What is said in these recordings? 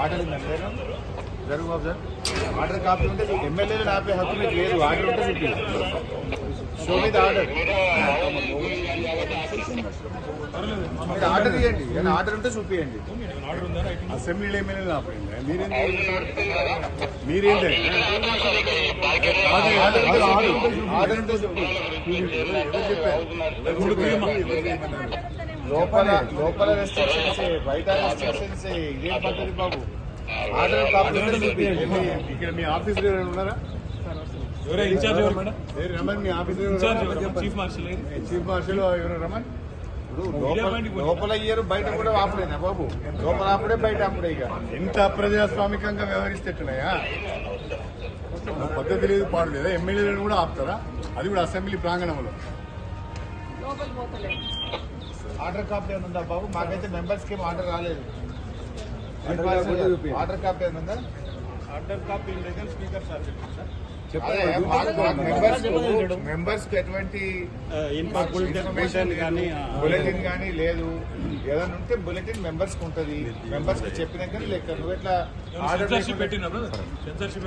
Order copy ఉంటే ఎమ్మెల్యేలు ఆపే హక్కు మీకు లేదు. ఆర్డర్ ఉంటే చూపి షో మీద ఆర్డర్ మీరు ఆర్డర్ ఇవ్వండి ఏదైనా ఆర్డర్ ఉంటే చూపియండి అసెంబ్లీలో ఎమ్మెల్యేలు ఆపండి మీరేం మీరేంటే ఆర్డర్ ఉంటే చూపి. ఆర్డర్ ఉంటే చూపి లోపల లోపల రెస్ట్రిక్షన్స్ బయట రెస్ట్రిక్షన్స్ ఇదేం పద్ధతి బాబు? ఇక్కడ మీ ఆఫీసులో ఎవరైనా ఉన్నారా? రమణ్ మీ ఆఫీసులో చీఫ్ మార్షల్ ఏది? చీఫ్ మార్షల్ ఎవరు? రమణ్? ఇప్పుడు లోపల ఇయ్యరు బయట కూడా ఆపలేనా బాబు? లోపల ఆపడే బయట ఆపడే ఇక. ఎంత అప్రజాస్వామికంగా వ్యవహరిస్తేట్టున్నాయా? పద్ధతి లేదు పాడు లేదా? ఎమ్మెల్యేలను కూడా ఆపుతారా? అది కూడా అసెంబ్లీ ప్రాంగణంలో. ఆర్డర్ కాపీ ఏమైనా ఉందా బాబు? మాకైతే మెంబర్స్కి ఏం ఆర్డర్ రాలేదు. ఆర్డర్ కాపీ చూపి. ఆర్డర్ కాపీ స్పీకర్ సార్ మాకు మెంబర్స్ కు- మెంబర్స్కి ఎటువంటి బులెటిన్ కానీ లేదు. ఏదైనా ఉంటే బులెటిన్ మెంబర్స్కి ఉంటది. మెంబర్స్కి చెప్పినాక లేక నువ్వు ఎట్లా ఆర్డర్ సెన్సర్షిప్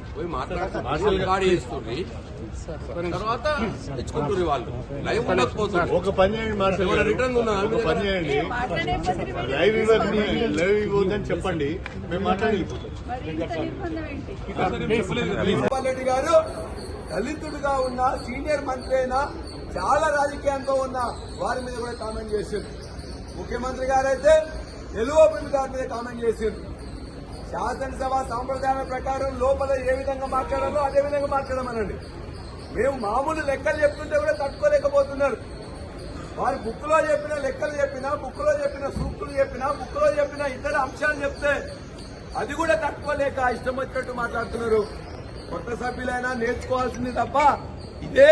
పోయి మాట్లాడుతున్నారు గాడి చేస్తుంది. తర్వాత తెచ్చుకుంటారు వాళ్ళు. లైవ్ ఉండకపోతుంది ఒక పని చేయండి. రిటర్న్ ఒక పని చేయండి. లైవ్ ఇవ్వద్దు లైవ్ ఇవ్వద్దని చెప్పండి. మేము మాట్లాడి గారు దళితుడిగా ఉన్న సీనియర్ మంత్రి అయినా చాలా రాజకీయంతో ఉన్న వారి మీద కూడా కామెంట్ చేశారు ముఖ్యమంత్రి గారైతే ఎలువోపి గారి మీద కామెంట్ చేశారు శాసనసభ సాంప్రదాయాల ప్రకారం లోపల ఏ విధంగా మాట్లాడాలో అదే విధంగా మాట్లాడమనండి. మేము మామూలు లెక్కలు చెప్తుంటే కూడా తట్టుకోలేకపోతున్నారు. వారి బుక్లో చెప్పిన లెక్కలు చెప్పినా బుక్లో చెప్పిన సూక్తులు చెప్పినా బుక్లో చెప్పిన ఇతర అంశాలు చెప్తే అది కూడా తట్టుకోలేక ఇష్టం వచ్చినట్టు మాట్లాడుతున్నారు. కొత్త సభ్యులైనా నేర్చుకోవాల్సింది తప్ప ఇదే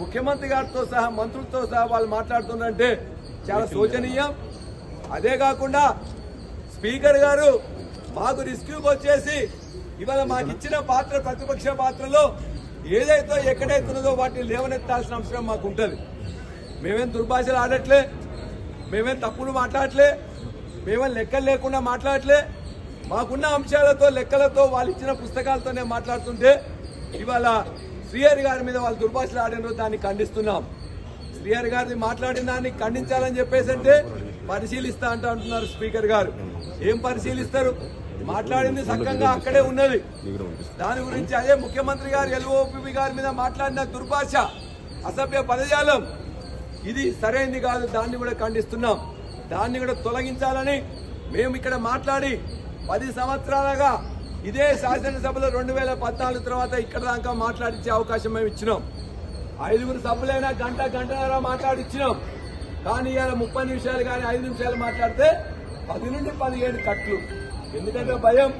ముఖ్యమంత్రి గారితో సహా మంత్రులతో సహా వాళ్ళు మాట్లాడుతున్నారంటే చాలా శోచనీయం. అదే కాకుండా స్పీకర్ గారు మాకు రిస్క్యూకి వచ్చేసి ఇవాళ మాకు ఇచ్చిన పాత్ర ప్రతిపక్ష పాత్రలో ఏదైతే ఎక్కడైతున్నదో వాటిని లేవనెత్తాల్సిన అవసరం మాకు ఉంటుంది మేమేం దుర్భాషలు ఆడట్లే మేమేం తప్పులు మాట్లాడట్లే మేమేం లెక్కలు లేకుండా మాట్లాడట్లే. మాకున్న అంశాలతో లెక్కలతో వాళ్ళు ఇచ్చిన పుస్తకాలతోనే మాట్లాడుతుంటే ఇవాళ శ్రీహరి గారి మీద వాళ్ళు దుర్భాషలు ఆడినారు దాన్ని ఖండిస్తున్నాం. శ్రీహరి గారిని మాట్లాడిన దాన్ని ఖండించాలని చెప్పేసి అంటే పరిశీలిస్తా అంటూ అంటున్నారు స్పీకర్ గారు. ఏం పరిశీలిస్తారు? మాట్లాడింది సక్కంగా అక్కడే ఉన్నది. దాని గురించి అదే ముఖ్యమంత్రి గారు ఎల్ఓపి గారి మీద మాట్లాడిన దుర్భాష అసభ్య పదజాలం ఇది సరైంది కాదు. దాన్ని కూడా ఖండిస్తున్నాం. దాన్ని కూడా తొలగించాలని మేము ఇక్కడ మాట్లాడి పది సంవత్సరాలుగా ఇదే శాసనసభలో రెండు వేల పద్నాలుగు తర్వాత ఇక్కడ దాకా మాట్లాడించే అవకాశం మేము ఇచ్చినాం. ఐదుగురు సభ్యులైనా గంట గంటన్నర మాట్లాడిచ్చినాం. కానీ ఇవాళ ముప్పై నిమిషాలు కానీ ఐదు నిమిషాలు మాట్లాడితే పది నుండి పదిహేడు కట్లు. ఎందుకంటే భయం?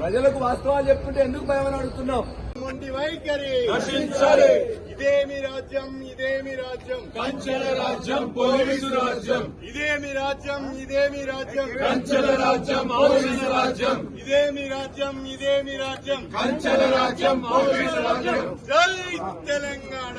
ప్రజలకు వాస్తవాలు చెప్తుంటే ఎందుకు భయం అని అడుగుతున్నాం వైఖరి ఇదేమి రాజ్యం ఇదేమి రాజ్యం. కంచెల రాజ్యం పోలీసు రాజ్యం. ఇదేమి రాజ్యం ఇదేమి రాజ్యం. కంచెల రాజ్యం పోలీసు రాజ్యం. ఇదేమి రాజ్యం ఇదేమి రాజ్యం. కంచెల రాజ్యం పోలీసు రాజ్యం. జై తెలంగాణ.